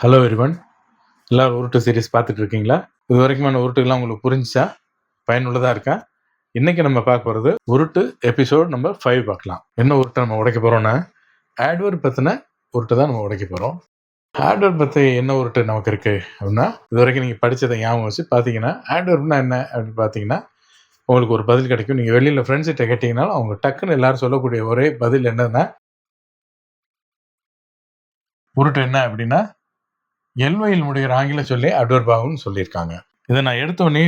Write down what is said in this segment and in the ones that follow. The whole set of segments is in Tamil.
ஹலோ எரிவன் எல்லோரும் உருட்டு சீரிஸ் பார்த்துட்டு இருக்கீங்களா? இது வரைக்குமான உருட்டுகள்லாம் உங்களுக்கு புரிஞ்சுச்சா? பயனுள்ளதாக இருக்கா? இன்றைக்கி நம்ம பார்க்க போகிறது உருட்டு எபிசோட் நம்பர் ஃபைவ் பார்க்கலாம். என்ன உருட்டை நம்ம உடைக்க போகிறோன்னா ஆட்வர் பற்றின உருட்டு தான் நம்ம உடைக்க போகிறோம் ஆட்வர் பற்றி என்ன உருட்டு நமக்கு இருக்குது அப்படின்னா இது வரைக்கும் நீங்கள் படித்ததை ஞாபகம் வச்சு பார்த்தீங்கன்னா ஆட்வர்ப்னா என்ன அப்படின்னு பார்த்தீங்கன்னா உங்களுக்கு ஒரு பதில் கிடைக்கும். நீங்கள் வெளியில் ஃப்ரெண்ட்ஸ்கிட்ட கேட்டிங்கனாலும் அவங்க டக்குன்னு எல்லாரும் சொல்லக்கூடிய ஒரே பதில் என்னன்னா உருட்டு என்ன அப்படின்னா எல்வையில் முடிகிற ஆங்கில சொல்லி அட்வர்பாகும்னு சொல்லியிருக்காங்க. இதை நான் எடுத்தோடனே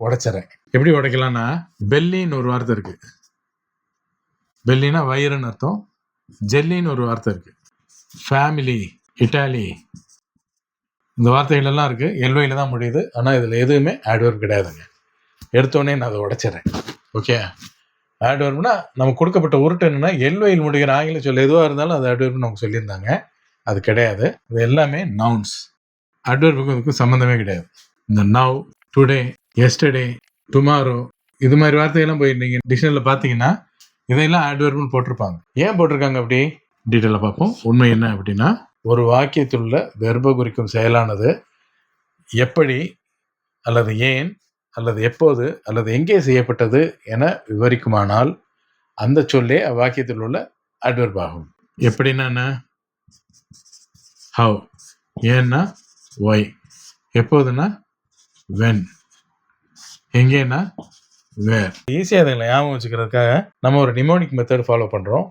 உடைச்சிறேன். எப்படி உடைக்கலாம்னா பெல்லின்னு ஒரு வார்த்தை இருக்கு. பெல்லினா வயிறுன்னு அர்த்தம். ஜெல்லின்னு ஒரு வார்த்தை இருக்கு. ஃபேமிலி இட்டாலி இந்த வார்த்தைகள் எல்லாம் இருக்கு. எல்வையில் தான் முடியுது. ஆனால் இதில் எதுவுமே ஆட்வர்ப் கிடையாதுங்க. எடுத்தோடனே நான் அதை உடைச்சிடறேன் ஓகே ஆட்வர்ப்னா நமக்கு கொடுக்கப்பட்ட உருட்டு என்னன்னா எல்வையில் முடிகிற ஆங்கில சொல்லி எதுவாக இருந்தாலும் அது ஆட்வர்ப்னு நமக்கு சொல்லியிருந்தாங்க. அது கிடையாது. அது எல்லாமே நவுன்ஸ் அட்வர்புக்கும் இதுக்கும் சம்மந்தமே கிடையாது. இந்த நவ் டுடே எஸ்டர்டே டுமாரோ இது மாதிரி வார்த்தையெல்லாம் போய் நீங்கள் டிக்ஷனரியில் பார்த்தீங்கன்னா இதையெல்லாம் அட்வர்ப்னு போட்டிருப்பாங்க. ஏன் போட்டிருக்காங்க அப்படி? டீட்டெயிலாக பார்ப்போம். உண்மை என்ன அப்படின்னா ஒரு வாக்கியத்தில் உள்ள வெர்ப குறிக்கும் செயலானது எப்படி அல்லது ஏன் அல்லது எப்போது அல்லது எங்கே செய்யப்பட்டது என விவரிக்குமானால் அந்த சொல்லே அவ்வாக்கியத்தில் உள்ள அட்வர்ப் ஆகும். எப்படின்னா ஹவ் ஏன்னா ஒய் எப்போதுன்னா வென் எங்கேன்னா வேர் ஈஸியாக அதுங்களை ஞாபகம் வச்சுக்கிறதுக்காக நம்ம ஒரு நிமோனிக் மெத்தட் ஃபாலோ பண்ணுறோம்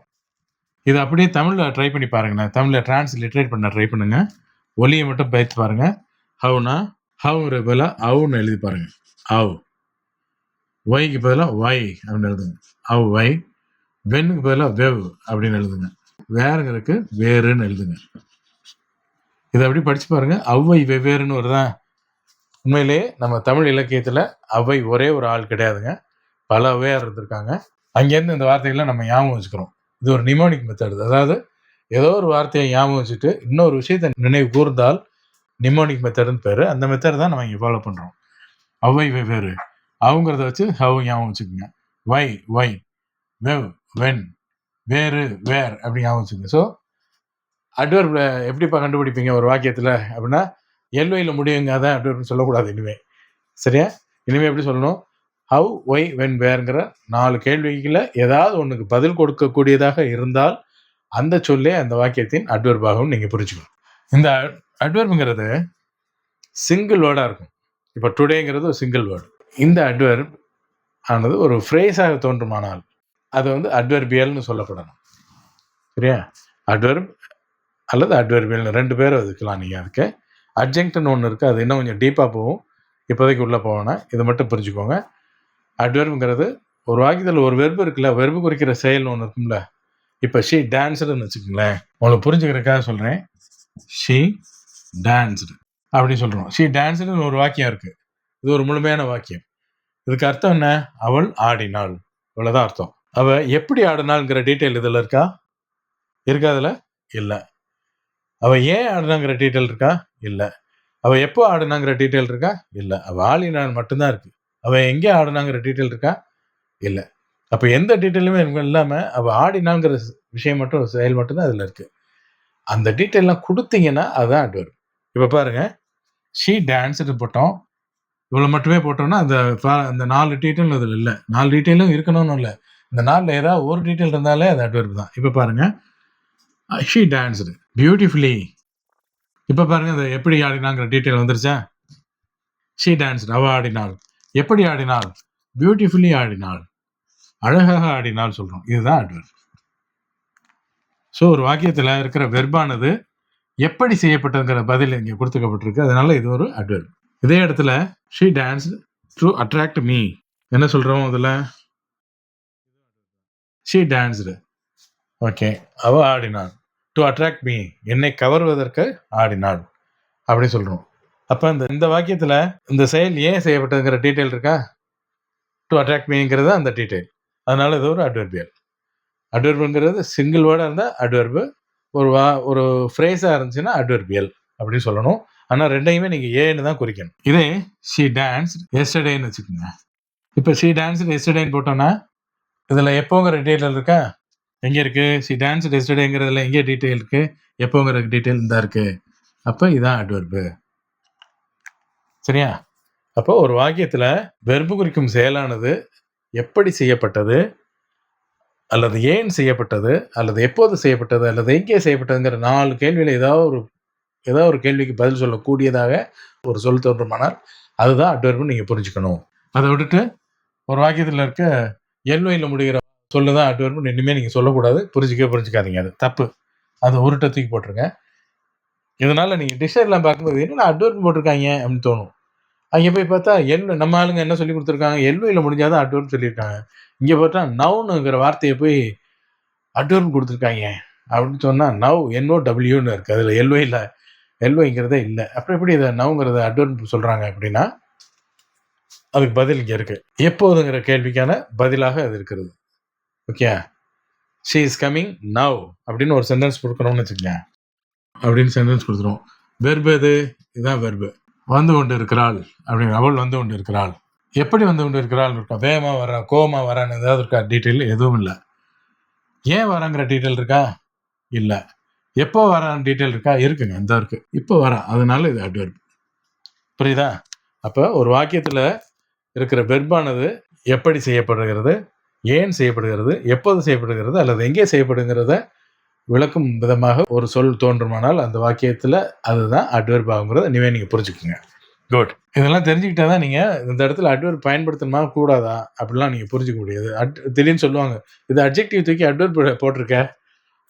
இதை அப்படியே தமிழில் ட்ரை பண்ணி பாருங்களேன். தமிழில் டிரான்ஸ்லிட்ரேட் பண்ண ட்ரை பண்ணுங்க. ஒலியை மட்டும் பயிற்சி பாருங்க. ஹவுனா ஹவுங்கிற பதிலாக அவுன்னு எழுதி பாருங்க. அவு ஒய்க்கு பதிலாக ஒய் அப்படின்னு எழுதுங்க. அவு ஒய் வென்னுக்கு பதிலாக வெவ் அப்படின்னு எழுதுங்க. வேறுங்கிறதுக்கு வேறுன்னு எழுதுங்க. இதை அப்படி படிச்சு பாருங்க. அவ்வை வெவ்வேறுன்னு வருதா? உண்மையிலேயே நம்ம தமிழ் இலக்கியத்தில் அவ்வை ஒரே ஒரு ஆள் கிடையாதுங்க. பல அவ்வையார் இருந்திருக்காங்க. அங்கேருந்து இந்த வார்த்தைகளை நம்ம ஞாபகம் வச்சுக்கிறோம். இது ஒரு நிமோனிக் மெத்தட் அதாவது ஏதோ ஒரு வார்த்தையை ஞாபகம் வச்சுட்டு இன்னொரு விஷயத்தை நினைவு கூர்ந்தால் நிமோனிக் மெத்தடுன்னு பேர். அந்த மெத்தட் தான் நம்ம இங்கே ஃபாலோ பண்ணுறோம் அவை வெவ்வேறு. அவங்கிறத வச்சு ஹவ் ஞாபகம் வச்சுக்கோங்க. வை வை வெவ் வென் வேறு வேர் அப்படி ஞாபகம் வச்சுக்கோங்க. ஸோ அட்வர்ப் எப்படிப்பா கண்டுபிடிப்பீங்க ஒரு வாக்கியத்தில்? அப்படின்னா எல்வையில் முடியுங்க தான் அட்வர்ப்னு சொல்லக்கூடாது இனிமே. சரியா? இனிமே எப்படி சொல்லணும்? ஹவ் ஒய் வென் வேர்ங்கிற நாலு கேள்விகளில் ஏதாவது ஒன்றுக்கு பதில் கொடுக்கக்கூடியதாக இருந்தால் அந்த சொல்லே அந்த வாக்கியத்தின் அட்வர்பாகவும் நீங்கள் புரிஞ்சுக்கணும். இந்த அட்வர்புங்கிறது சிங்கிள் வேர்டாக இருக்கும். இப்போ டுடேங்கிறது ஒரு சிங்கிள் வேர்டு இந்த அட்வர்ப் ஆனது ஒரு ஃப்ரேஸாக தோன்றுமானால் அது வந்து அட்வர்பியல்னு சொல்லப்படணும். சரியா? அட்வர்ப் அல்லது அட்வர்பியல் ரெண்டு பேரும் அதுக்கலாம் நீங்கள் அதுக்கு. அட்ஜெக்ட்னு ஒன்று இருக்குது அது இன்னும் கொஞ்சம் டீப்பாக போகும். இப்போதைக்கு உள்ளே போவேன்னா இதை மட்டும் புரிஞ்சுக்கோங்க. அட்வர்புங்கிறது ஒரு வாக்கியத்தில் ஒரு வெர்பு இருக்குல்ல வெர்பு குறிக்கிற செயல்னு ஒன்று இருக்கும்ல. இப்போ ஷீ டான்ஸுன்னு வச்சுக்கோங்களேன். உங்களை புரிஞ்சுக்கிறதுக்காக சொல்கிறேன் ஷீ டான்ஸ்டு அப்படின்னு சொல்கிறோம் ஷீ டான்ஸுன்னு ஒரு வாக்கியம் இருக்குது இது ஒரு முழுமையான வாக்கியம். இதுக்கு அர்த்தம் என்ன? அவள் ஆடினாள். இவ்வளோதான் அர்த்தம். அவள் எப்படி ஆடினாள்ங்கிற டீட்டெயில் இதில் இருக்கா? இருக்கா அதில்? இல்லை. அவள் ஏன் ஆடுனாங்கிற டீட்டெயில் இருக்கா? இல்லை. அவள் எப்போ ஆடுனாங்கிற டீட்டெயில் இருக்கா? இல்லை. அவள் ஆளினான் மட்டும்தான் இருக்குது அவள் எங்கே ஆடுனாங்கிற டீட்டெயில் இருக்கா? இல்லை. அப்போ எந்த டீட்டெயிலுமே இல்லாமல் அவள் ஆடினாங்கிற விஷயம் மட்டும் செயல் மட்டும்தான் அதில் இருக்குது அந்த டீட்டெயிலாம் கொடுத்தீங்கன்னா அதுதான் அட்வர் இப்போ பாருங்கள் ஷீ டான்ஸ்னு போட்டோம். இவ்வளோ மட்டுமே போட்டோம்னா அந்த பா- அந்த நாலு டீட்டெயிலும் அதில் இல்லை. நாலு டீட்டெயிலும் இருக்கணும்னு இல்லை. இந்த நாலில் ஏதாவது ஒரு டீட்டெயில் இருந்தாலே அது அட்வர்ப் தான். இப்போ பாருங்கள் ஷீ டான்ஸுடு பியூட்டிஃபுல்லி இப்போ பாருங்க அந்த எப்படி ஆடினாங்கிற டீட்டெயில் வந்துருச்சா? ஷீ டான்ஸ் அவ ஆடினாள். எப்படி ஆடினாள்? பியூட்டிஃபுல்லி ஆடினாள். அழகாக ஆடினாள் சொல்கிறோம் இதுதான் அட்வர் ஸோ ஒரு வாக்கியத்தில் இருக்கிற வெர்பானது எப்படி செய்யப்பட்டதுங்கிற பதில் இங்கே கொடுத்துக்கப்பட்டிருக்கு. அதனால இது ஒரு அட்வர் இதே இடத்துல she dance to attract me என்ன சொல்கிறோம் அதில்? ஷீ டான்ஸ்டு ஓகே அவ ஆடினாள். டு அட்ராக்ட் மீ என்னை கவர்வதற்கு ஆடினாள் அப்படி சொல்கிறோம் அப்போ இந்த இந்த வாக்கியத்தில் இந்த செயல் ஏன் செய்யப்பட்டதுங்கிற டீட்டெயில் இருக்கா? டு அட்ராக்ட் மீங்கிறது அந்த டீட்டெயில் அதனால் இது ஒரு அட்வர்பியல் அட்வர்புங்கிறது சிங்கிள் வேர்டாக இருந்தால் அட்வர்பு ஒரு வா ஒரு ஃப்ரேஸாக இருந்துச்சுன்னா அட்வர்பியல் அப்படின்னு சொல்லணும். ஆனால் ரெண்டையுமே நீங்கள் ஏன்னு தான் குறிக்கணும். இதே ஷீ டான்ஸ் எஸ்டர்டேன்னு வச்சுக்கோங்க. இப்போ ஷீ டான்ஸ் எஸ்டர்டேன்னு போட்டோன்னா இதில் எப்போங்கிற டீட்டெயில் இருக்கா? எங்கே இருக்குது சி டான்ஸ் டெஸ்டடேங்கிறதுல எங்கே டீட்டெயில் இருக்குது எப்போங்கிற டீட்டெயில் தான் இருக்குது அப்போ இதுதான் அட்வர்பு சரியா? அப்போ ஒரு வாக்கியத்தில் வெர்பு குறிக்கும் செயலானது எப்படி செய்யப்பட்டது? அல்லது ஏன் செய்யப்பட்டது? அல்லது எப்போது செய்யப்பட்டது? அல்லது எங்கே செய்யப்பட்டதுங்கிற நாலு கேள்வியில் ஏதாவது ஒரு ஏதாவது ஒரு கேள்விக்கு பதில் சொல்லக்கூடியதாக ஒரு சொல் தோன்றுமானால் அதுதான் அட்வர்பு நீங்கள் புரிஞ்சுக்கணும். அதை விட்டுட்டு ஒரு வாக்கியத்தில் இருக்க எல்வையில் முடிகிற சொல்லுதான் தான் இனிமேல் நீங்கள் சொல்லக்கூடாது. புரிஞ்சிக்க புரிஞ்சுக்காதீங்க அது. தப்பு. அது உருட்டை தூக்கி போட்டுருங்க. இதனால் நீங்கள் டிஷர்ட்லாம் பார்க்கும்போது என்னென்ன அட்வர்ட் போட்டிருக்காங்க? அப்படின்னு தோணும். அங்கே போய் பார்த்தா எல் நம்ம ஆளுங்க என்ன சொல்லி கொடுத்துருக்காங்க? எல்வையில் முடிஞ்சாதான் அட்வர்ட் சொல்லியிருக்காங்க. இங்கே பார்த்தா நவுனுங்கிற வார்த்தையை போய் அட்வர்ட் கொடுத்துருக்காங்க. அப்படின்னு சொன்னால் நவ் என்ஓ டபிள்யூன்னு இருக்குது அதில் எல்வையில் எல்வைங்கிறதே இல்லை. அப்புறம் எப்படி இதை நவுங்கிறத அட்வர்ட் சொல்கிறாங்க அப்படின்னா அதுக்கு பதில் இங்கே இருக்குது எப்போதுங்கிற கேள்விக்கான பதிலாக அது இருக்கிறது. Okay she is coming now அப்படின்னு ஒரு சென்டென்ஸ் கொடுக்குறோம்னு வச்சுக்கோங்க அப்படின்னு சென்டென்ஸ் கொடுத்துருவோம் வெர்பு எது? இதுதான் வெர்பு வந்து கொண்டு இருக்கிறாள் அப்படின்னு அவள் வந்து கொண்டு இருக்கிறாள் எப்படி வந்து கொண்டு இருக்கிறாள் இருக்கா? வேகமாக வரா கோமா வரான்னு ஏதாவது இருக்கா? டீட்டெயில் எதுவும் இல்லை. ஏன் வராங்கிற டீட்டெயில் இருக்கா? இல்லை. எப்போ வரான்னு டீட்டெயில் இருக்கா? இருக்குங்க. இந்த இருக்கு. இப்போ வரா. அதனால இது அட்வர்ப் புரியுதா? அப்போ ஒரு வாக்கியத்தில் இருக்கிற வெர்பானது எப்படி செய்யப்படுகிறது? ஏன் செய்யப்படுகிறது எப்போது செய்யப்படுகிறது அல்லது எங்கே செய்யப்படுங்கிறத விளக்கும் விதமாக ஒரு சொல் தோன்றுமானால் அந்த வாக்கியத்தில் அதுதான் அட்வர்ப் ஆகுங்கிறத இனிமே நீங்கள் புரிஞ்சுக்குங்க. குட் இதெல்லாம் தெரிஞ்சுக்கிட்டா தான் நீங்கள் இந்த இடத்துல அட்வர்ப் பயன்படுத்தணுமா கூடாதா? அப்படிலாம் நீங்கள் புரிஞ்சுக்க முடியாது. அட் திடீர்னு சொல்லுவாங்க இது அட்ஜெக்டிவ் தூக்கி அட்வர்ப் போட்டிருக்க?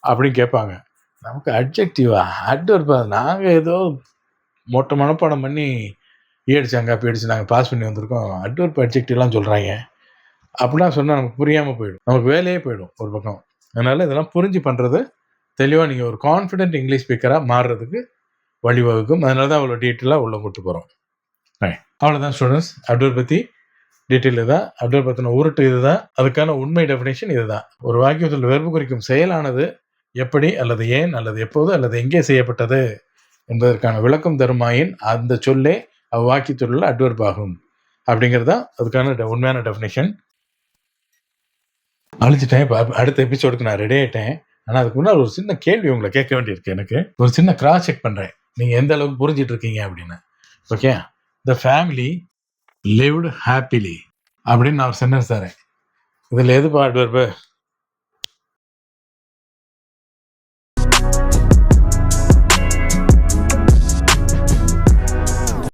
அப்படின்னு கேட்பாங்க. நமக்கு அட்ஜெக்டிவா அட்வர்ப் நாங்கள் ஏதோ மொட்டை மனப்பாடம் பண்ணி ஏடிச்சாங்க அப்படி அடிச்சு நாங்கள் பாஸ் பண்ணி வந்திருக்கோம். அட்வர்ப் அட்ஜெக்டிவ்லாம் சொல்கிறாங்க அப்படிலாம் சொன்னால் நமக்கு புரியாமல் போயிடும். நமக்கு வேலையே போயிடும் ஒரு பக்கம். அதனால் இதெல்லாம் புரிஞ்சு பண்ணுறது தெளிவாக நீங்கள் ஒரு கான்ஃபிடென்ட் இங்கிலீஷ் ஸ்பீக்கராக மாறுறதுக்கு வழிவகுக்கும். அதனால தான் அவ்வளோ டீட்டெயிலாக உள்ளே கூட்டு போகிறோம் அவ்வளோதான் ஸ்டூடெண்ட்ஸ் அட்வர் பற்றி டீட்டெயில் இதுதான். அட்வர் பற்றின உருட்டு இதுதான். அதுக்கான உண்மை டெஃபினேஷன் இதுதான். ஒரு வாக்கியத்தில் வெறுப்பு குறிக்கும் செயலானது எப்படி அல்லது ஏன் அல்லது எப்போது அல்லது எங்கே செய்யப்பட்டது என்பதற்கான விளக்கம் தருமாயின் அந்த சொல்லே அவ்வாக்கியத்தில் அட்வர்ப் ஆகும் அப்படிங்கிறது தான் அதுக்கான உண்மையான டெஃபினேஷன் அழிச்சிட்டேன் இப்போ அடுத்த எபிசோடுக்கு நான் ரெடி ஆயிட்டேன். ஆனால் அதுக்கு முன்னாடி ஒரு சின்ன கேள்வி உங்களை கேட்க வேண்டியிருக்கு எனக்கு. ஒரு சின்ன கிராஸ் செக் பண்ணுறேன் நீங்கள் எந்த அளவுக்கு புரிஞ்சிட்டு இருக்கீங்க அப்படின்னு. Okay the family lived happily அப்படின்னு நான் ஒரு சென்டென்ஸ் தரேன். இதில் எது அட்வர்பு